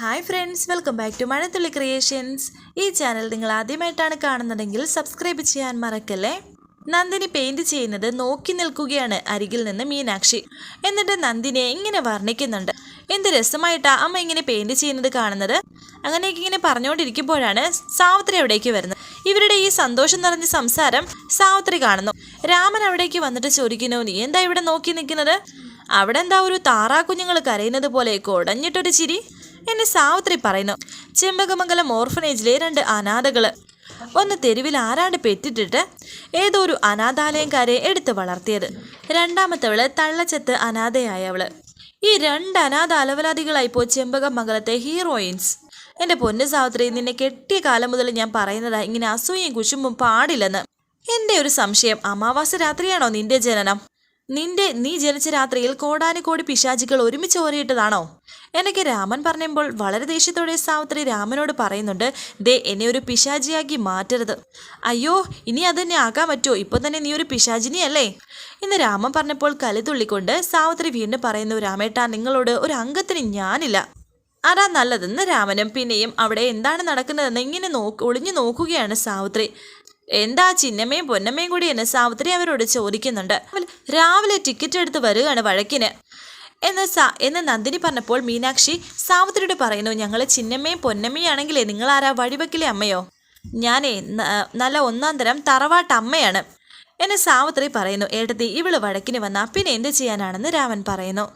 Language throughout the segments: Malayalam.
Hi friends welcome back to Mazhathulli creations ഈ ചാനൽ നിങ്ങൾ ആദ്യമായിട്ടാണ് കാണുന്നതെങ്കിൽ സബ്സ്ക്രൈബ് ചെയ്യാൻ മറക്കല്ലേ? നന്ദിനി പെയിന്റ് ചെയ്യുന്നത് നോക്കി നിൽക്കുകയാണ്. അരികിൽ നിന്ന് മീനാക്ഷി. എന്നിട്ട് നന്ദിനിയെ ഇങ്ങനെ വർണിക്കുന്നുണ്ട്. എന്ത് രസമായിട്ടാ അമ്മ ഇങ്ങനെ പെയിന്റ് ചെയ്യുന്നത് കാണുന്നത്? അങ്ങനെയൊക്കെ ഇങ്ങനെ പറഞ്ഞുകൊണ്ടിരിക്കുമ്പോഴാണ് സാവിത്രി അവിടേക്ക് വരുന്നത്. ഇവരുടെ ഈ സന്തോഷം നിറഞ്ഞ സംസാരം സാവിത്രി കാണുന്നു. രാമൻ അവിടേക്ക് വന്നിട്ട് ചോദിക്കുന്നു നീ എന്താ ഇവിടെ നോക്കി നിൽക്കുന്നത്? അവിടെ എന്താ ഒരു താറാ കുഞ്ഞുങ്ങൾ കരയുന്നത് പോലെ കൊടഞ്ഞിട്ടൊരു ചിരി. എന്നെ സാവിത്രി പറയുന്നു. ചെമ്പകമംഗലം ഓർഫനേജിലെ രണ്ട് അനാഥകൾ. ഒന്ന് തെരുവിൽ ആരാണ്ട് പെറ്റിട്ടിട്ട് ഏതോ ഒരു അനാഥാലയംകാരെ എടുത്ത് വളർത്തിയത്. രണ്ടാമത്തവൾ തള്ളച്ചത്ത് അനാഥയായവൾ. ഈ രണ്ട് അനാഥ അലവലാദികളായിപ്പോ ചെമ്പകമംഗലത്തെ ഹീറോയിൻസ്. എന്റെ പൊന്നു സാവിത്രി നിന്നെ കെട്ടിയ കാലം മുതൽ ഞാൻ പറയുന്നതാ ഇങ്ങനെ അസൂയയും കുശുമ്പും പാടില്ലെന്ന്. എന്റെ ഒരു സംശയം അമാവാസ രാത്രിയാണോ നിന്റെ ജനനം? നിന്റെ നീ ജനിച്ച രാത്രിയിൽ കോടാനുകോടി പിശാചികൾ ഒരുമിച്ച് ഓരിയിട്ടതാണോ? എനിക്ക് രാമൻ പറഞ്ഞപ്പോൾ വളരെ ദേഷ്യത്തോടെ സാവിത്രി രാമനോട് പറയുന്നുണ്ട് ദേ എന്നെ ഒരു പിശാചിയാക്കി മാറ്റരുത്. അയ്യോ ഇനി അതന്നെ ആക്കാൻ പറ്റുമോ? ഇപ്പൊ തന്നെ നീ ഒരു പിശാചിനിയല്ലേ? ഇന്ന് രാമൻ പറഞ്ഞപ്പോൾ കലിതുള്ളിക്കൊണ്ട് സാവിത്രി വീണ്ടും പറയുന്നു രാമേട്ടാ നിങ്ങളോട് ഒരു അംഗത്തിന് ഞാനില്ല. അതാ നല്ലതെന്ന് രാമനും പിന്നെയും അവിടെ എന്താണ് നടക്കുന്നതെന്ന് ഇങ്ങനെ നോക്ക് ഒളിഞ്ഞു നോക്കുകയാണ് സാവിത്രി. എന്താ ചിന്നമ്മയും പൊന്നമ്മയും കൂടി എന്ന് സാവിത്രി അവരോട് ചോദിക്കുന്നുണ്ട്. രാവിലെ ടിക്കറ്റ് എടുത്ത് വരികയാണ് വഴക്കിന്. എന്ന് സാ എന്ന് നന്ദിനി പറഞ്ഞപ്പോൾ മീനാക്ഷി സാവിത്രിയോട് പറയുന്നു ഞങ്ങൾ ചിന്നമ്മയും പൊന്നമ്മയും ആണെങ്കിലേ നിങ്ങൾ ആരാ വഴിവെക്കിലെ അമ്മയോ? ഞാനേ നല്ല ഒന്നാം തരം തറവാട്ട് അമ്മയാണ്. എന്നെ സാവിത്രി പറയുന്നു ഏട്ടത്തി ഇവൾ വഴക്കിന് വന്നാ പിന്നെ എന്ത് ചെയ്യാനാണെന്ന് രാമൻ പറയുന്നു.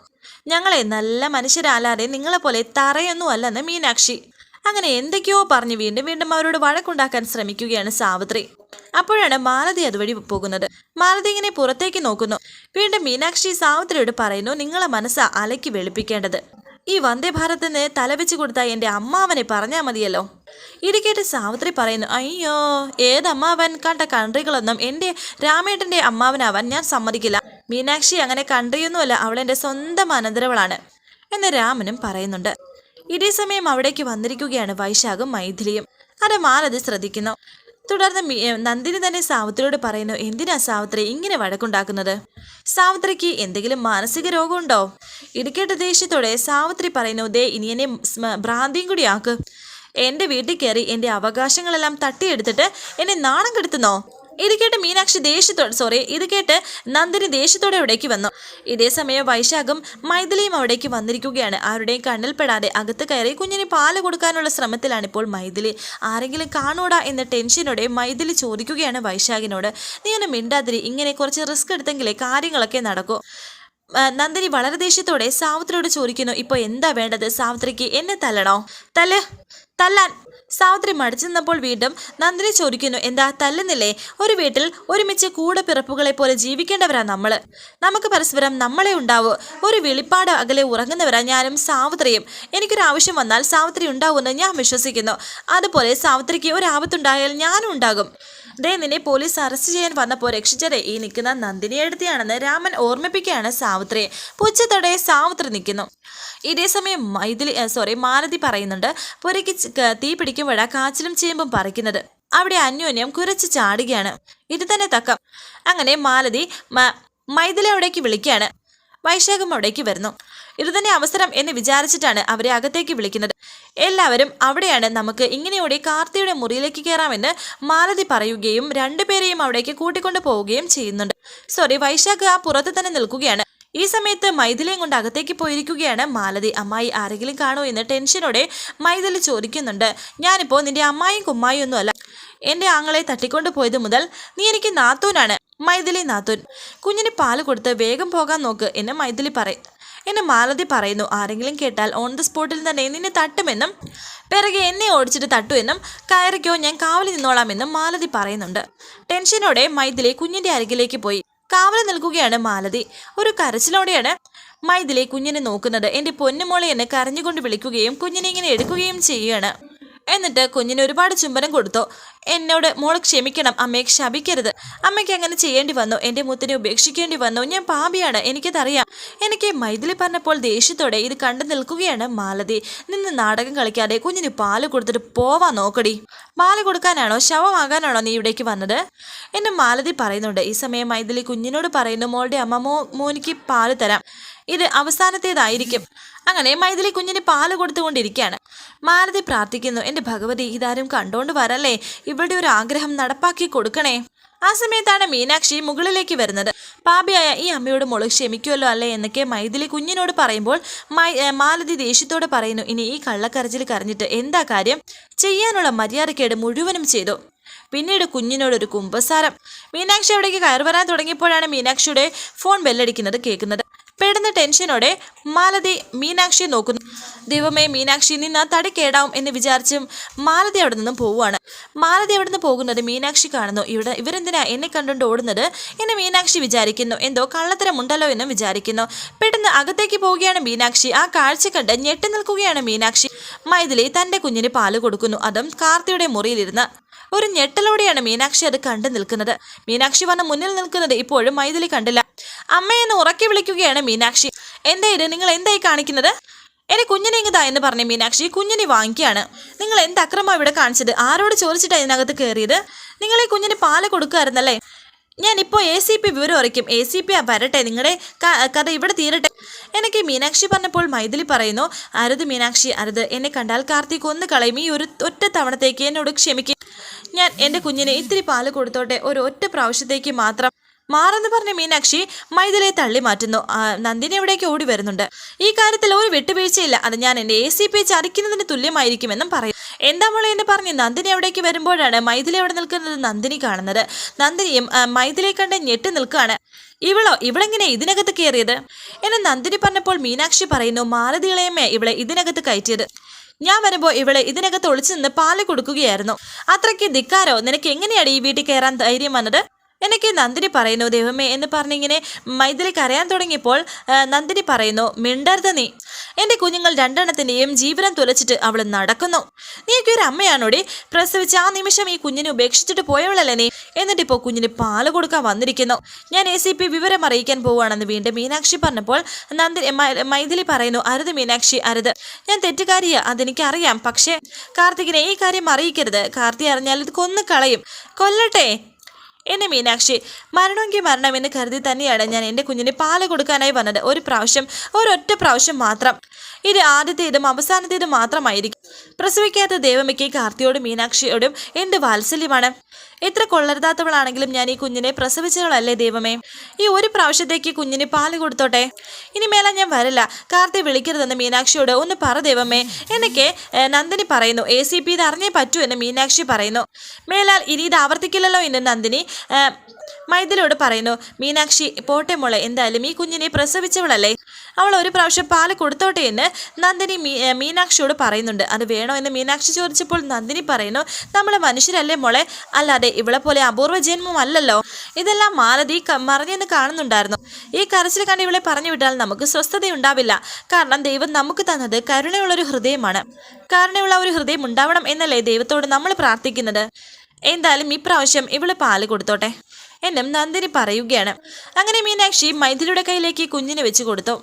ഞങ്ങളെ നല്ല മനുഷ്യരല്ലാതെ നിങ്ങളെപ്പോലെ തറയൊന്നും അല്ലെന്ന് മീനാക്ഷി. അങ്ങനെ എന്തൊക്കെയോ പറഞ്ഞ് വീണ്ടും വീണ്ടും അവരോട് വഴക്കുണ്ടാക്കാൻ ശ്രമിക്കുകയാണ് സാവിത്രി. അപ്പോഴാണ് മാലതി അതുവഴി പോകുന്നത്. മാലതി ഇങ്ങനെ പുറത്തേക്ക് നോക്കുന്നു. വീണ്ടും മീനാക്ഷി സാവിത്രിയോട് പറയുന്നു നിങ്ങളെ മനസ്സ് അലക്കി വെളുപ്പിക്കേണ്ടത്. ഈ വന്ദേ ഭാരതിന് തലവെച്ച് കൊടുത്ത എന്റെ അമ്മാവനെ പറഞ്ഞാൽ മതിയല്ലോ. ഇരിക്കേട്ട് സാവിത്രി പറയുന്നു അയ്യോ ഏതമ്മാവൻ കണ്ട കൺട്രികളൊന്നും എന്റെ രാമേട്ടന്റെ അമ്മാവനാവാൻ ഞാൻ സമ്മതിക്കില്ല. മീനാക്ഷി അങ്ങനെ കൺട്രിയൊന്നുമല്ല അവൾ എന്റെ സ്വന്തം അനന്തരവളാണ്. എന്ന് രാമനും പറയുന്നുണ്ട്. ഇതേ സമയം അവിടേക്ക് വന്നിരിക്കുകയാണ് വൈശാഖും മൈഥിലിയും. അത് മാലതി ശ്രദ്ധിക്കുന്നു. തുടർന്ന് നന്ദിനി തന്നെ സാവിത്രിയോട് പറയുന്നു എന്തിനാ സാവിത്രി ഇങ്ങനെ വഴക്കുണ്ടാക്കുന്നത്? സാവിത്രിക്ക് എന്തെങ്കിലും മാനസിക രോഗമുണ്ടോ? ഇടുക്കേട്ട ദേഷ്യത്തോടെ സാവിത്രി പറയുന്നു ദേ ഇനി എന്നെ ഭ്രാന്തിയും കൂടി ആക്ക്. എന്റെ വീട്ടിൽ കയറി എന്റെ അവകാശങ്ങളെല്ലാം തട്ടിയെടുത്തിട്ട് എന്നെ നാണം കെടുത്തുന്നോ? ഇത് കേട്ട് മീനാക്ഷി ദേഷ്യത്തോടെ സോറി ഇത് കേട്ട് നന്ദിനി ദേഷ്യത്തോടെ അവിടേക്ക് വന്നു. ഇതേ സമയം വൈശാഖും മൈഥിലിയും അവിടേക്ക് വന്നിരിക്കുകയാണ്. ആരുടെയും കണ്ണിൽപ്പെടാതെ അകത്ത് കയറി കുഞ്ഞിന് പാൽ കൊടുക്കാനുള്ള ശ്രമത്തിലാണ് ഇപ്പോൾ മൈഥിലി. ആരെങ്കിലും കാണൂടാ എന്ന ടെൻഷനോടെ മൈഥിലി ചോദിക്കുകയാണ് വൈശാഖിനോട്. നീ ഒന്ന് മിണ്ടാതിരി ഇങ്ങനെ കുറച്ച് റിസ്ക് എടുത്തെങ്കിലേ കാര്യങ്ങളൊക്കെ നടക്കൂ. നന്ദിനി വളരെ ദേഷ്യത്തോടെ സാവിത്രിയോട് ചോദിക്കുന്നു ഇപ്പോൾ എന്താ വേണ്ടത്? സാവിത്രിക്ക് എന്നെ തല്ലണോ? തല്ല് തല്ലാൻ. സാവിത്രി മടിച്ചു നിന്നപ്പോൾ വീണ്ടും നന്ദിനി ചോദിക്കുന്നു എന്താ തല്ലുന്നില്ലേ? ഒരു വീട്ടിൽ ഒരുമിച്ച് കൂടെ പിറപ്പുകളെ പോലെ ജീവിക്കേണ്ടവരാ നമ്മൾ. നമുക്ക് പരസ്പരം നമ്മളെ ഉണ്ടാവൂ. ഒരു വെളിപ്പാട് അകലെ ഉറങ്ങുന്നവരാ ഞാനും സാവിത്രിയും. എനിക്കൊരു ആവശ്യം വന്നാൽ സാവിത്രി ഉണ്ടാവുമെന്ന് ഞാൻ വിശ്വസിക്കുന്നു. അതുപോലെ സാവിത്രിക്ക് ഒരു ആപത്തുണ്ടായാൽ ഞാനും ഉണ്ടാകും. ദേ നിന്നെ പോലീസ് അറസ്റ്റ് ചെയ്യാൻ വന്നപ്പോൾ രക്ഷിച്ചത് ഈ നിൽക്കുന്ന നന്ദിനി എടുത്തിയാണെന്ന് രാമൻ ഓർമ്മിപ്പിക്കുകയാണ് സാവിത്രിയെ പുച്ഛത്തോടെ സാവിത്രി നിൽക്കുന്നു. ഇതേ സമയം മൈഥിലി സോറി മാലതി പറയുന്നുണ്ട് പുരയ്ക്ക് തീ പിടിക്കുമ്പോഴാ കാച്ചിലും ചേമ്പും പറിക്കുന്നത്. അവിടെ അന്യോന്യം കുരച്ച് ചാടുകയാണ്. ഇത് തന്നെ തക്കം. അങ്ങനെ മാലതി മൈഥിലി അവിടേക്ക് വിളിക്കുകയാണ്. വൈശാഖം അവിടേക്ക് വരുന്നു. ഇത് തന്നെ അവസരം എന്ന് വിചാരിച്ചിട്ടാണ് അവരെ അകത്തേക്ക് വിളിക്കുന്നത്. എല്ലാവരും അവിടെയാണ് നമുക്ക് ഇങ്ങനെയോടെ കാർത്തിയുടെ മുറിയിലേക്ക് കയറാമെന്ന് മാലതി പറയുകയും രണ്ടുപേരെയും അവിടേക്ക് കൂട്ടിക്കൊണ്ടു പോവുകയും ചെയ്യുന്നുണ്ട്. സോറി വൈശാഖ് ആ പുറത്ത് തന്നെ നിൽക്കുകയാണ്. ഈ സമയത്ത് മൈഥിലിയും കൊണ്ട് അകത്തേക്ക് പോയിരിക്കുകയാണ് മാലതി. അമ്മായി ആരെങ്കിലും കാണൂ എന്ന് ടെൻഷനോടെ മൈഥിലി ചോദിക്കുന്നുണ്ട്. ഞാനിപ്പോൾ നിന്റെ അമ്മായും കുമ്മായും ഒന്നും അല്ല എന്റെ ആങ്ങളെ തട്ടിക്കൊണ്ട് പോയത് മുതൽ നീ എനിക്ക് നാത്തൂനാണ്. മൈഥിലി നാത്തൂൻ. കുഞ്ഞിന് പാൽ കൊടുത്ത് വേഗം പോകാൻ നോക്ക് എന്ന് മൈഥിലി പറയും. എന്നെ മാലതി പറയുന്നു. ആരെങ്കിലും കേട്ടാൽ ഓൺ ദ സ്പോട്ടിൽ തന്നെ നിന്നെ തട്ടുമെന്നും പിറകെ എന്നെ ഓടിച്ചിട്ട് തട്ടുമെന്നും കയറിക്കോ ഞാൻ കാവലി നിന്നോളാമെന്നും മാലതി പറയുന്നുണ്ട്. ടെൻഷനോടെ മൈഥിലി കുഞ്ഞിന്റെ അരികിലേക്ക് പോയി. കാവലി നിൽക്കുകയാണ് മാലതി. ഒരു കരച്ചിലോടെയാണ് മൈഥിലി കുഞ്ഞിനെ നോക്കുന്നത്. എന്റെ പൊന്നുമോളെ എന്നെ കരഞ്ഞുകൊണ്ട് വിളിക്കുകയും കുഞ്ഞിനെ ഇങ്ങനെ എടുക്കുകയും ചെയ്യുകയാണ്. എന്നിട്ട് കുഞ്ഞിന് ഒരുപാട് ചുംബനം കൊടുത്തു. എന്നോട് മോൾ ക്ഷമിക്കണം അമ്മയെ ശപിക്കരുത്. അമ്മയ്ക്ക് അങ്ങനെ ചെയ്യേണ്ടി വന്നു. എന്റെ മുത്തിനെ ഉപേക്ഷിക്കേണ്ടി വന്നു. ഞാൻ പാപിയാണ്. എനിക്കതറിയാം. എനിക്ക് മൈഥിലി പറഞ്ഞപ്പോൾ ദേഷ്യത്തോടെ ഇത് കണ്ടു നിൽക്കുകയാണ് മാലതി. നിന്ന് നാടകം കളിക്കാതെ കുഞ്ഞിന് പാൽ കൊടുത്തിട്ട് പോവാൻ നോക്കടി. പാൽ കൊടുക്കാനാണോ? ശവമാകാനാണോ നീ ഇവിടേക്ക് വന്നത്? എന്ന് മാലതി പറയുന്നുണ്ട്. ഈ സമയം മൈഥിലി കുഞ്ഞിനോട് പറയുന്നു മോളുടെ അമ്മ മോ മോനിക്ക് പാൽ തരാം. ഇത് അവസാനത്തേതായിരിക്കും. അങ്ങനെ മൈഥിലി കുഞ്ഞിന് പാൽ കൊടുത്തുകൊണ്ടിരിക്കുകയാണ്. മാലതി പ്രാർത്ഥിക്കുന്നു എന്റെ ഭഗവതി ഇതാരും കണ്ടോണ്ട് വരല്ലേ? ഇവളുടെ ഒരു ആഗ്രഹം നടപ്പാക്കി കൊടുക്കണേ. ആ സമയത്താണ് മീനാക്ഷി മുകളിലേക്ക് വരുന്നത്. പാപിയായ ഈ അമ്മയോട് മുളക് ക്ഷമിക്കുമല്ലോ അല്ലേ? എന്നൊക്കെ മൈഥിലി കുഞ്ഞിനോട് പറയുമ്പോൾ മാലതി ദേഷ്യത്തോടെ പറയുന്നു ഇനി ഈ കള്ളക്കരച്ചിൽ കരഞ്ഞിട്ട് എന്താ കാര്യം? ചെയ്യാനുള്ള മര്യാദക്കേട് മുഴുവനും ചെയ്തു? പിന്നീട് കുഞ്ഞിനോട് ഒരു കുമ്പസാരം. മീനാക്ഷി അവിടേക്ക് കയറി വരാൻ തുടങ്ങിയപ്പോഴാണ് മീനാക്ഷിയുടെ ഫോൺ ബെല്ലടിക്കുന്നത് കേൾക്കുന്നത്. പെടുന്ന ടെൻഷനോടെ മാലതി മീനാക്ഷിയെ നോക്കുന്നു. ദൈവമേ മീനാക്ഷി നിന്ന് തടി കേടാവും എന്ന് വിചാരിച്ചും മാലതി അവിടെ നിന്നും പോവുകയാണ്. മാലതി അവിടെ നിന്ന് പോകുന്നത് മീനാക്ഷി കാണുന്നു. ഇവിടെ ഇവരെന്തിനാ എന്നെ കണ്ടുകൊണ്ട് ഓടുന്നത് എന്ന് മീനാക്ഷി വിചാരിക്കുന്നു. എന്തോ കള്ളത്തരമുണ്ടല്ലോ എന്നും വിചാരിക്കുന്നു. പെട്ടെന്ന് അകത്തേക്ക് പോവുകയാണ് മീനാക്ഷി. ആ കാഴ്ച കണ്ട് ഞെട്ടി നിൽക്കുകയാണ് മീനാക്ഷി. മൈഥിലി തന്റെ കുഞ്ഞിന് പാൽ കൊടുക്കുന്നു. അതും കാർത്തിയുടെ മുറിയിലിരുന്ന് ഒരു ഞെട്ടലോടെയാണ് മീനാക്ഷി അത് കണ്ടു നിൽക്കുന്നത്. മീനാക്ഷി വന്ന് മുന്നിൽ നിൽക്കുന്നത് ഇപ്പോഴും മൈഥിലി കണ്ടില്ല. അമ്മയെന്ന് ഉറക്കി വിളിക്കുകയാണ് മീനാക്ഷി. എന്താ ഇത്? നിങ്ങൾ എന്തായി കാണിക്കുന്നത്? എന്റെ കുഞ്ഞിനെ ഇങ്ങതാ എന്ന് പറഞ്ഞ മീനാക്ഷി കുഞ്ഞിനെ വാങ്ങിക്കുകയാണ്. നിങ്ങൾ എന്ത് അക്രമം ഇവിടെ കാണിച്ചത്? ആരോട് ചോദിച്ചിട്ടാണ് ഇതിനകത്ത് കയറിയത്? നിങ്ങൾ ഈ കുഞ്ഞിന് പാൽ കൊടുക്കുമായിരുന്നല്ലേ? ഞാനിപ്പോൾ എ സി പി വിവരം അറിയിക്കും. എ സി പി വരട്ടെ. നിങ്ങളുടെ കഥ ഇവിടെ തീരട്ടെ. എനിക്ക് മീനാക്ഷി പറഞ്ഞപ്പോൾ മൈഥിലി പറയുന്നു അരുത് മീനാക്ഷി അരുത്. എന്നെ കണ്ടാൽ കാർത്തിക് ഒന്ന് കളയും. ഈ ഒരു ഒറ്റ തവണത്തേക്ക് എന്നോട് ക്ഷമിക്കും. ഞാൻ എന്റെ കുഞ്ഞിന് ഇത്തിരി പാൽ കൊടുത്തോട്ടെ ഒരു ഒറ്റ പ്രാവശ്യത്തേക്ക് മാത്രം. മാറെന്ന് പറഞ്ഞ മീനാക്ഷി മൈഥിലിയെ തള്ളി മാറ്റുന്നു. നന്ദിനി എവിടേക്ക് ഓടി വരുന്നുണ്ട്. ഈ കാര്യത്തിൽ ഒരു വിട്ടുവീഴ്ചയില്ല. അത് ഞാൻ എന്റെ എ സി പി ചതിക്കുന്നതിന് തുല്യമായിരിക്കുമെന്നും പറയും. എന്താ മോളെ എന്ന് പറഞ്ഞ് നന്ദിനി എവിടേക്ക് വരുമ്പോഴാണ് മൈഥിലി അവിടെ നിൽക്കുന്നത് നന്ദിനി കാണുന്നത്. നന്ദിനിയും ആ, മൈഥിലിയെ കണ്ട് ഞെട്ടി നിൽക്കുകയാണ്. ഇവളോ ഇവളെങ്ങനെ ഇതിനകത്ത് കയറിയത്? എന്നെ നന്ദിനി പറഞ്ഞപ്പോൾ മീനാക്ഷി പറയുന്നു മാരതികളെയുമേ ഇവളെ ഇതിനകത്ത് കയറ്റിയത്. ഞാൻ വരുമ്പോൾ ഇവളെ ഇതിനകത്ത് ഒളിച്ചു നിന്ന് പാൽ കൊടുക്കുകയായിരുന്നു. അത്രയ്ക്ക് ധിക്കാരോ? നിനക്ക് എങ്ങനെയാണ് ഈ വീട്ടിൽ കയറാൻ ധൈര്യം വന്നത്? എനിക്ക് നന്ദിനി പറയുന്നു. ദൈവമേ എന്ന് പറഞ്ഞിങ്ങനെ മൈഥിലി കരയാൻ തുടങ്ങിയപ്പോൾ നന്ദിനി പറയുന്നു മിണ്ടരുത് നീ. എന്റെ കുഞ്ഞുങ്ങൾ രണ്ടെണ്ണത്തിന്റെയും ജീവനം തുലച്ചിട്ട് അവൾ നടക്കുന്നു. നീയൊക്കെ ഒരു അമ്മയാണോടി? പ്രസവിച്ച ആ നിമിഷം ഈ കുഞ്ഞിനെ ഉപേക്ഷിച്ചിട്ട് പോയവളല്ലേ നീ? എന്നിട്ട് ഇപ്പോൾ കുഞ്ഞിന് പാൽ കൊടുക്കാൻ വന്നിരിക്കുന്നു. ഞാൻ എ സി പി വിവരം അറിയിക്കാൻ പോവുകയാണെന്ന് വീണ്ടും മീനാക്ഷി പറഞ്ഞപ്പോൾ നന്ദി മൈഥിലി പറയുന്നു അരുത് മീനാക്ഷി അരുത്. ഞാൻ തെറ്റുകാരിയാ അതെനിക്കറിയാം. പക്ഷേ കാർത്തികിനെ ഈ കാര്യം അറിയിക്കരുത്. കാർത്തി അറിഞ്ഞാൽ ഇത് കൊന്നു കളയും കൊല്ലട്ടെ? എന്നെ മീനാക്ഷി മരണമെങ്കിൽ മരണം എന്ന് കരുതി തന്നെയാണ് ഞാൻ എന്റെ കുഞ്ഞിന് പാൽ കൊടുക്കാനായി വന്നത്. ഒരു പ്രാവശ്യം ഒരൊറ്റ പ്രാവശ്യം മാത്രം. ഇത് ആദ്യത്തേതും അവസാനത്തേതും മാത്രമായിരിക്കും. പ്രസവിക്കാത്ത ദേവമ്മയ്ക്ക് കാർത്തിയോടും മീനാക്ഷിയോടും എന്ത് വാത്സല്യമാണ്? എത്ര കൊള്ളരുതാത്തവളാണെങ്കിലും ഞാൻ ഈ കുഞ്ഞിനെ പ്രസവിച്ചവളല്ലേ ദൈവമേ ഈ ഒരു പ്രാവശ്യത്തേക്ക് കുഞ്ഞിന് പാൽ കൊടുത്തോട്ടെ? ഇനി മേലെ ഞാൻ വരില്ല. കാർത്തി വിളിക്കരുതെന്ന് മീനാക്ഷിയോട് ഒന്ന് പറ ദൈവമേ എന്നൊക്കെ നന്ദിനി പറയുന്നു. എ സി പി ഇത് അറിഞ്ഞേ പറ്റൂ എന്ന് മീനാക്ഷി പറയുന്നു. മേലാൽ ഇനി ഇത് ആവർത്തിക്കില്ലല്ലോ എന്ന് നന്ദിനി മൈഥിലിയോട് പറയുന്നു മീനാക്ഷി പോട്ടെ മോളെ എന്തായാലും ഈ കുഞ്ഞിനെ പ്രസവിച്ചവളല്ലേ? അവൾ ഒരു പ്രാവശ്യം പാൽ കൊടുത്തോട്ടെ എന്ന് നന്ദിനി മീനാക്ഷിയോട് പറയുന്നുണ്ട്. അത് വേണോ എന്ന് മീനാക്ഷി ചോദിച്ചപ്പോൾ നന്ദിനി പറയുന്നു നമ്മളെ മനുഷ്യരല്ലേ മോളെ? അല്ലാതെ ഇവളെ പോലെ അപൂർവ ജന്മമല്ലല്ലോ ഇതെല്ലാം മാലതി മറിഞ്ഞെന്ന് കാണുന്നുണ്ടായിരുന്നു. ഈ കരച്ചിൽ കണ്ട് ഇവളെ പറഞ്ഞു വിട്ടാൽ നമുക്ക് സ്വസ്ഥതയുണ്ടാവില്ല. കാരണം ദൈവം നമുക്ക് തന്നത് കരുണയുള്ളൊരു ഹൃദയമാണ്. കരുണയുള്ള ഒരു ഹൃദയം ഉണ്ടാവണം എന്നല്ലേ ദൈവത്തോട് നമ്മൾ പ്രാർത്ഥിക്കുന്നത്? എന്തായാലും ഇപ്രാവശ്യം ഇവൾ പാൽ കൊടുത്തോട്ടെ. എന്നും നന്ദിനി പറയുകയാണ്. അങ്ങനെ മീനാക്ഷി മൈഥിലിയുടെ കയ്യിലേക്ക് കുഞ്ഞിനെ വെച്ച് കൊടുത്തു.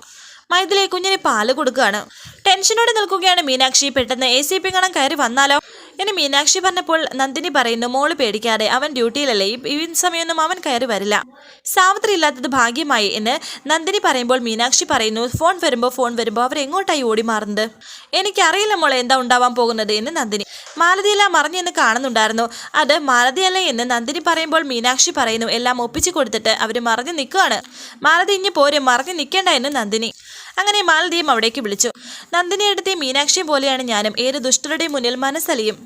മൈഥിലി കുഞ്ഞിന് പാൽ കൊടുക്കുകയാണ്. ടെൻഷനോടെ നിൽക്കുകയാണ് മീനാക്ഷി. പെട്ടെന്ന് എ സി പി കണം കയറി വന്നാലോ? ഇനി മീനാക്ഷി പറഞ്ഞപ്പോൾ നന്ദിനി പറയുന്നു മോൾ പേടിക്കാതെ അവൻ ഡ്യൂട്ടിയിലല്ലേ ഈ- സമയമൊന്നും അവൻ കയറി വരില്ല. സാവിത്രി ഇല്ലാത്തത് ഭാഗ്യമായി എന്ന് നന്ദിനി പറയുമ്പോൾ മീനാക്ഷി പറയുന്നു ഫോൺ വരുമ്പോൾ ഫോൺ വരുമ്പോൾ അവർ എങ്ങോട്ടായി ഓടി മാറുന്നത്? എനിക്കറിയില്ല മോളെ എന്താ ഉണ്ടാവാൻ പോകുന്നത് എന്ന് നന്ദിനി. മാലതിയെല്ലാം മറിഞ്ഞെന്ന് കാണുന്നുണ്ടായിരുന്നു. അത് മാലതിയല്ല എന്ന് നന്ദിനി പറയുമ്പോൾ മീനാക്ഷി പറയുന്നു എല്ലാം ഒപ്പിച്ചു കൊടുത്തിട്ട് അവർ മറിഞ്ഞു നിൽക്കുകയാണ്. മാലതി ഇനി പോരും മറിഞ്ഞു നിൽക്കേണ്ട എന്ന് നന്ദിനി. അങ്ങനെ മാലതിയും അവിടേക്ക് വിളിച്ചു. നന്ദിനി എടുത്ത മീനാക്ഷിയും പോലെയാണ് ഞാനും ഏത് ദുഷ്ടരുടെയും മുന്നിൽ മനസ്സലിയും.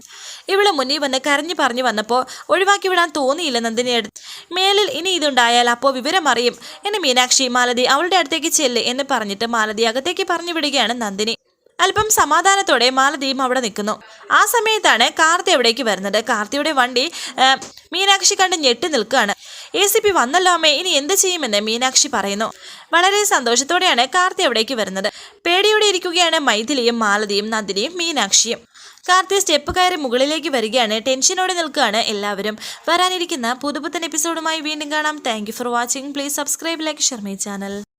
ഇവിടെ മുന്നിൽ വന്ന് കരഞ്ഞു പറഞ്ഞു വന്നപ്പോൾ ഒഴിവാക്കി വിടാൻ തോന്നിയില്ല നന്ദിനിയുടെ മേലിൽ ഇനി ഇതുണ്ടായാൽ അപ്പോൾ വിവരം അറിയും. എന്നെ മീനാക്ഷി മാലതി അവളുടെ അടുത്തേക്ക് ചെല്ല് എന്ന് പറഞ്ഞിട്ട് മാലതി അകത്തേക്ക് പറഞ്ഞു വിടുകയാണ് നന്ദിനി. അല്പം സമാധാനത്തോടെ മാലതിയും അവിടെ നിൽക്കുന്നു. ആ സമയത്താണ് കാർത്തി അവിടേക്ക് വരുന്നത്. കാർത്തിയുടെ വണ്ടി മീനാക്ഷി കണ്ട് ഞെട്ടി നിൽക്കുകയാണ്. എ സി പി വന്നല്ലോ അമ്മേ. ഇനി എന്ത് ചെയ്യുമെന്ന് മീനാക്ഷി പറയുന്നു. വളരെ സന്തോഷത്തോടെയാണ് കാർത്തി അവിടേക്ക് വരുന്നത്. പേടിയോടെ ഇരിക്കുകയാണ് മൈഥിലിയും മാലതിയും നന്ദിനിയും മീനാക്ഷിയും. കാർത്തി സ്റ്റെപ്പ് കയറി മുകളിലേക്ക് വരികയാണ്. ടെൻഷനോടെ നിൽക്കുകയാണ് എല്ലാവരും. വരാനിരിക്കുന്ന പുതുപുത്തൻ എപ്പിസോഡുമായി വീണ്ടും കാണാം. Thank for watching please subscribe like Sharmi channel